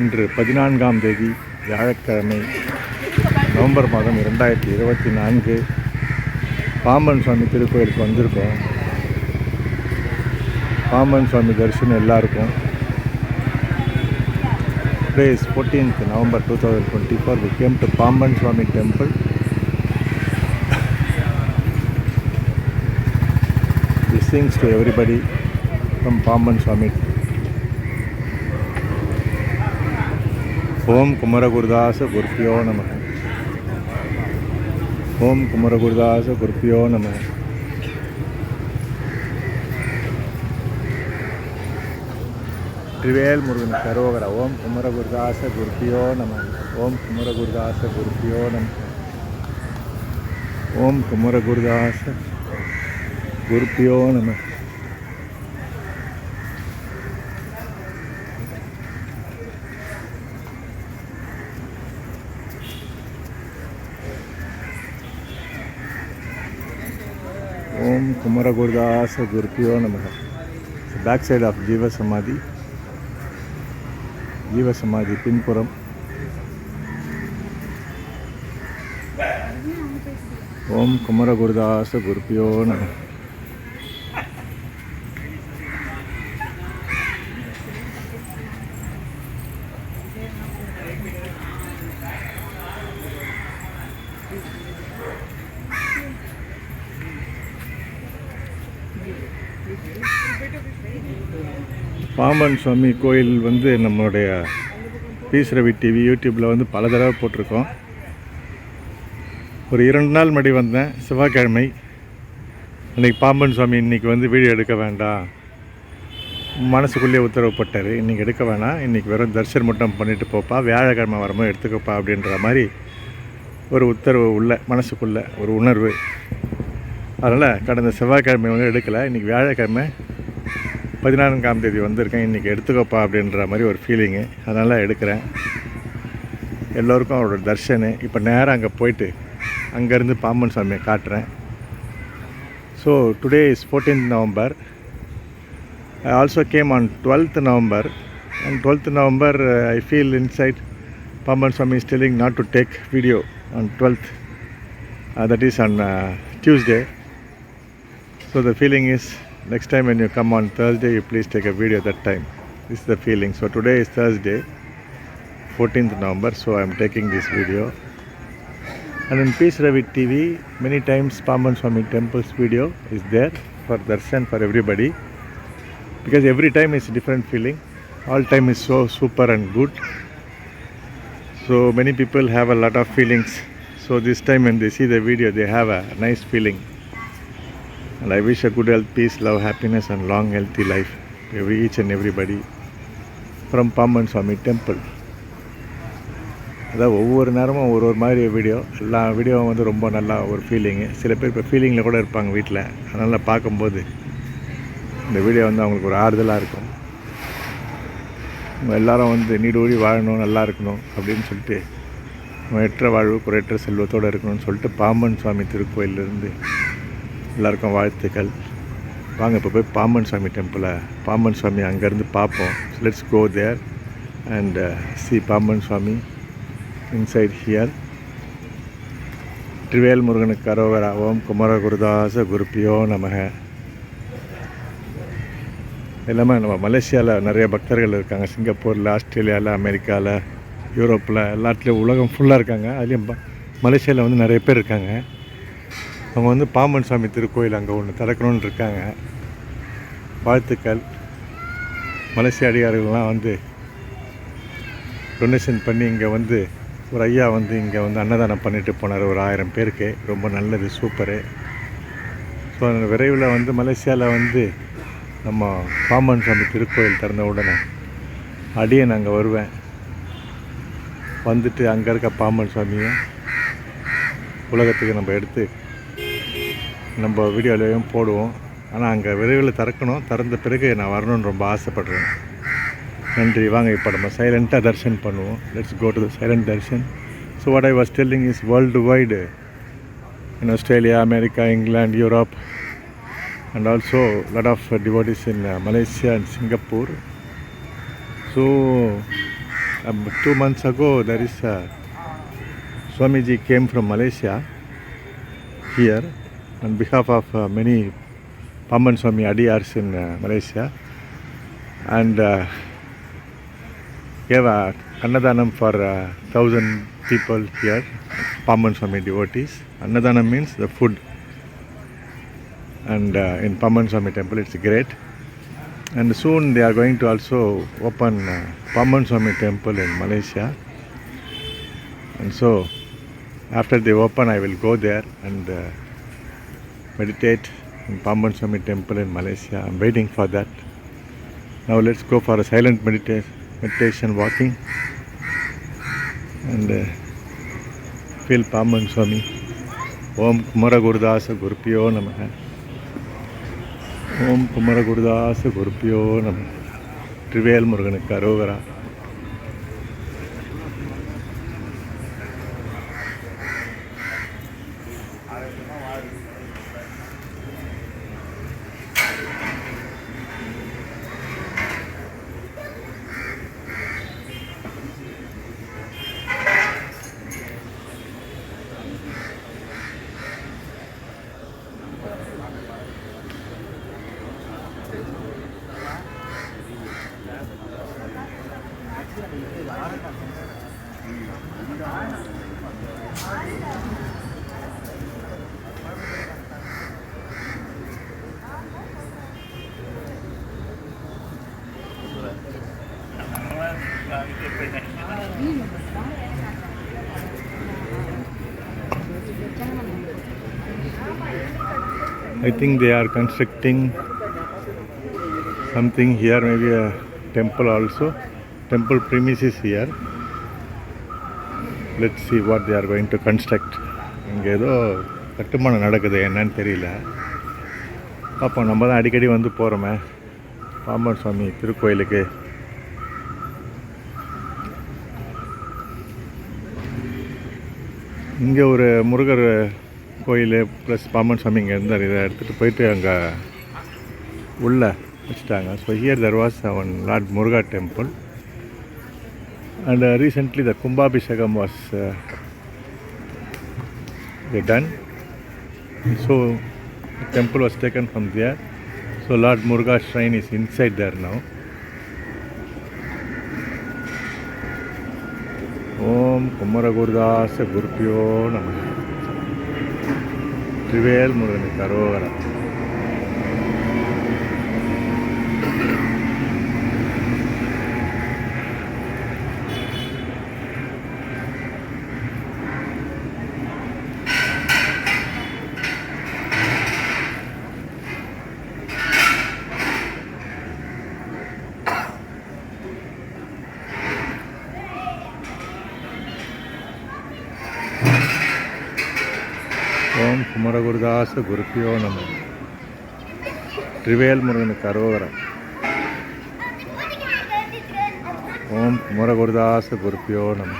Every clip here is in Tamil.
இன்று பதினான்காம் தேதி வியாழக்கிழமை நவம்பர் மாதம் இரண்டாயிரத்தி இருபத்தி நான்கு பாம்பன் சுவாமி திருக்கோயிலுக்கு வந்திருக்கோம். பாம்பன் சுவாமி தரிசனம் எல்லாருக்கும். Today is fourteenth November two thousand twenty four we came to Pamban Swami temple blessings to everybody from Pamban Swami ஓம் குமரகுருதாச குருப்பியோ நம ஓம் குமரகுருதாச குருப்பியோ நம ட்ரிவேல் முருகன் கரோகர ஓம் குமரகுருதாச குருப்பியோ நம ஓம் குமரகுருதாச குருப்பியோ நம ஓம் குமரகுருதாச குருப்பியோ நம ஓம் குமரகுருதாச குருப்பியோ நம பேக் சைடு ஆஃப் ஜீவ சமாதி ஜீவ ஜீவசமாதி பின்புறம். ஓம் குமரகுருதாச குருப்பியோ நம. பாம்பன் சுவாமி கோயில் வந்து நம்மளுடைய பீஸ் ரவி டிவி யூடியூப்பில் வந்து பல தடவை போட்டிருக்கோம். ஒரு இரண்டு நாள் முன்னாடி வந்தேன் செவ்வாய்க்கிழமை. அன்றைக்கி பாம்பன் சுவாமி இன்றைக்கி வந்து வீடியோ எடுக்க வேண்டாம். மனசுக்குள்ளேயே உத்தரவு போட்டார் இன்றைக்கி எடுக்க வேணாம் இன்றைக்கி வெறும் தரிசனம் மட்டும் பண்ணிட்டு போப்பா வியாழக்கிழமை வரமோ எடுத்துக்கப்பா அப்படின்ற மாதிரி ஒரு உத்தரவு உள்ள மனசுக்குள்ள ஒரு உணர்வு. அதனால் கடந்த செவ்வாய்க்கிழமை வந்து எடுக்கலை இன்றைக்கி வியாழக்கிழமை பதினான்காம் தேதி வந்திருக்கேன். இன்றைக்கி எடுத்துக்கோப்பா அப்படின்ற மாதிரி ஒரு ஃபீலிங்கு அதனால் எடுக்கிறேன். எல்லோருக்கும் அவரோட தர்ஷனு. இப்போ நேராக அங்கே போயிட்டு அங்கேருந்து பாம்பன் சாமியை காட்டுறேன். So today is fourteenth November I also came on twelfth November and twelfth November I feel inside Pamban Swami is telling not to take video on twelfth that is on Tuesday so the feeling is next time when you come on Thursday, you please take a video that time. This is the feeling. So today is Thursday, 14th November. So I am taking this video. And in Peace Ravi TV, many times Paman Swami Temple's video is there for darshan for everybody. Because every time is a different feeling. All time is so super and good. So many people have a lot of feelings. So this time when they see the video, they have a nice feeling. And I wish a good health, peace, love, happiness, and long, healthy life to every, each and everybody from Paman Swami Temple. அதாவது ஒவ்வொரு நேரமும் ஒரு ஒரு மாதிரி வீடியோ எல்லா வீடியோவும் வந்து ரொம்ப நல்லா ஒரு ஃபீலிங்கு சில பேர் இப்போ ஃபீலிங்கில் கூட இருப்பாங்க வீட்டில் அதனால் பார்க்கும்போது இந்த வீடியோ வந்து அவங்களுக்கு ஒரு ஆறுதலாக இருக்கும். நம்ம வந்து நீடூடி வாழணும் நல்லா இருக்கணும் அப்படின்னு சொல்லிட்டு எற்ற வாழ்வு குறையற்ற செல்வத்தோடு இருக்கணும்னு சொல்லிட்டு பாம்பன் சுவாமி திருக்கோயிலிருந்து எல்லாருக்கும் வாழ்த்துக்கள். வாங்க இப்போ போய் பாம்பன் சுவாமி டெம்பிளை பாம்பன் சுவாமி அங்கேருந்து பார்ப்போம். Let's go there and see Pamban Swami inside here ட்ரிவேல் முருகனுக்கு அரோகரா ஓம் குமரகுருதாச குருப்பியோ நமக. எல்லாமே நம்ம மலேசியாவில் நிறைய பக்தர்கள் இருக்காங்க. சிங்கப்பூரில் ஆஸ்திரேலியாவில் அமெரிக்காவில் யூரோப்பில் எல்லாத்துலேயும் உலகம் ஃபுல்லாக இருக்காங்க. அதுலேயும் மலேசியாவில் வந்து நிறைய பேர் இருக்காங்க. அவங்க வந்து பாம்பன் சாமி திருக்கோயில் அங்கே ஒன்று திறக்கணும்னு இருக்காங்க. வாழ்த்துக்கள். மலேசிய அடிகாரிகள்லாம் வந்து டொனேஷன் பண்ணி இங்கே வந்து ஒரு ஐயா வந்து இங்கே வந்து அன்னதானம் பண்ணிட்டு போனார் ஒரு ஆயிரம் பேருக்கு. ரொம்ப நல்லது சூப்பரு. ஸோ அந்த விரைவில் வந்து மலேசியாவில் வந்து நம்ம பாம்பன் சாமி திருக்கோயில் திறந்த உடனே அடியேன் அங்கே வருவேன். வந்துட்டு அங்கே இருக்க பாம்பன் சாமியை உலகத்துக்கு நம்ம எடுத்து நம்ம வீடியோலேயும் போடுவோம் ஆனால் அங்கே விரைவில் திறக்கணும் திறந்த பிறகு நான் வரணும்னு ரொம்ப ஆசைப்படுறேன் நன்றி வாங்க இப்போ நம்ம சைலண்ட்டாக தர்ஷன் பண்ணுவோம் let's go to the silent darshan so what I was telling is world wide in Australia America England Europe and also lot of devotees in Malaysia and Singapore so two months ago there is Swamiji came from Malaysia here on behalf of uh, many Paman Swami Adiyars in uh, Malaysia and uh, gave a Annadanam for uh, thousand people here, Paman Swami devotees. Annadanam means the food. And uh, in Paman Swami temple, it's great. And soon they are going to also open uh, Paman Swami temple in Malaysia. And so after they open, I will go there and uh, meditate in Paman Swami temple in Malaysia. I'm waiting for that. Now let's go for a silent medita- meditation walking and uh, feel Paman Swami. Om Kumara Gurudasa Gurupyo Namaha. Om Kumara Gurudasa Gurupyo Namaha. trivial Muruganuக்கு அரோகரா I think they are constructing something here, maybe a temple also. Temple premises here. Let see what they are going to construct இங்கே ஏதோ கட்டுமானம் நடக்குது என்னன்னு தெரியல. பார்ப்போம் நம்ம தான் அடிக்கடி வந்து போகிறோமே பாம்பன் சுவாமி திருக்கோயிலுக்கு. இங்கே ஒரு முருகர் கோயில் ப்ளஸ் பாம்பன் சுவாமி இங்கே இருந்தார். இதை எடுத்துகிட்டு போயிட்டு அங்கே உள்ள வச்சுட்டாங்க. ஸோ ஹியர் தர் வாஸ் அவன் lord Muruga temple and recently the Kumbabhishekam was done so temple was taken from there so lord muruga shrine is inside there now ஓம் குமரகுருதாச குருப்பியோ நம திரிவேல் முருகனுக்கு அரோகரா ஓம் குமரகுருதாச குருப்பியோ நம. திரிவேல் முருகனுக்கு அரோகரம் ஓம் குமரகுருதாச குருப்பியோ நம.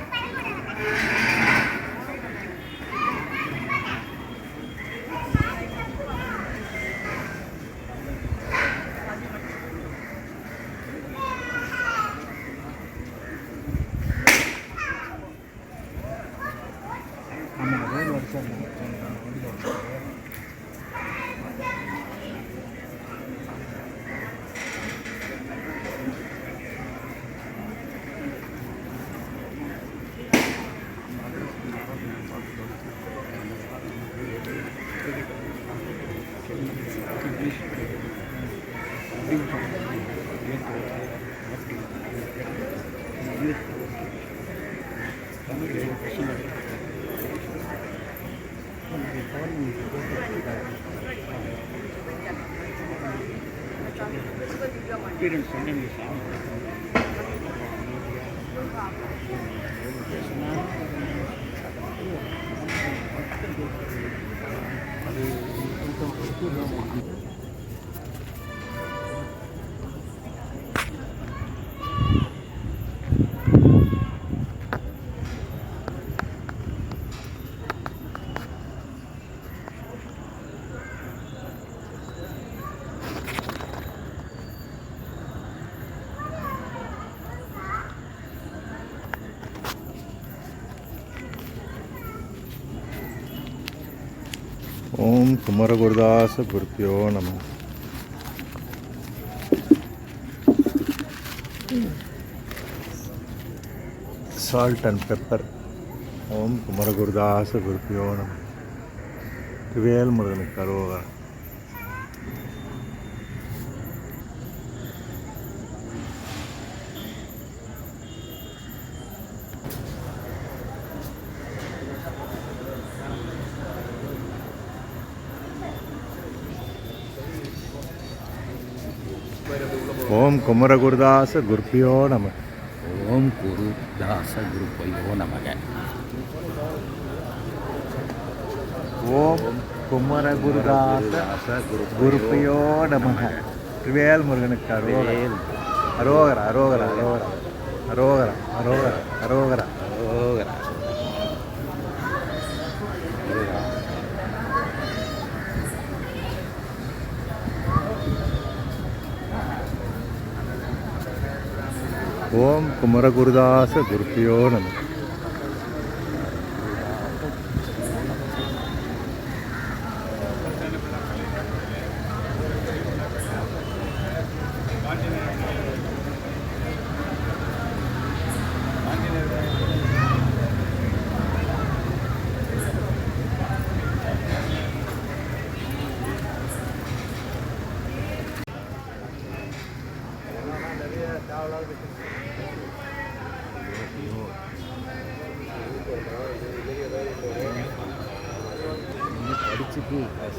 Parents, I'm going to be. ஓம் குமரகுருதாச குருப்பியோ நம. சால்ட் அண்ட் பெப்பர் ஓம் குமரகுருதாச குருப்பியோ நம. திருவேல் முருகனுக்கு ஓம் குமரகுருதாச குருப்பியோ நம. ஓம் குரு தாச குருப்பையோ நமக. ஓம் குமரகுருதாச குருப்பியோ நம திருவேல் முருகனுக்கு அரோகரா அரோகரா அரோகரா அரோகரா. அரோகரா அரோகரா அரோகரா ஓகரா ஓம் குமரகுருதாச குருப்பியோ நமக்கு recipe as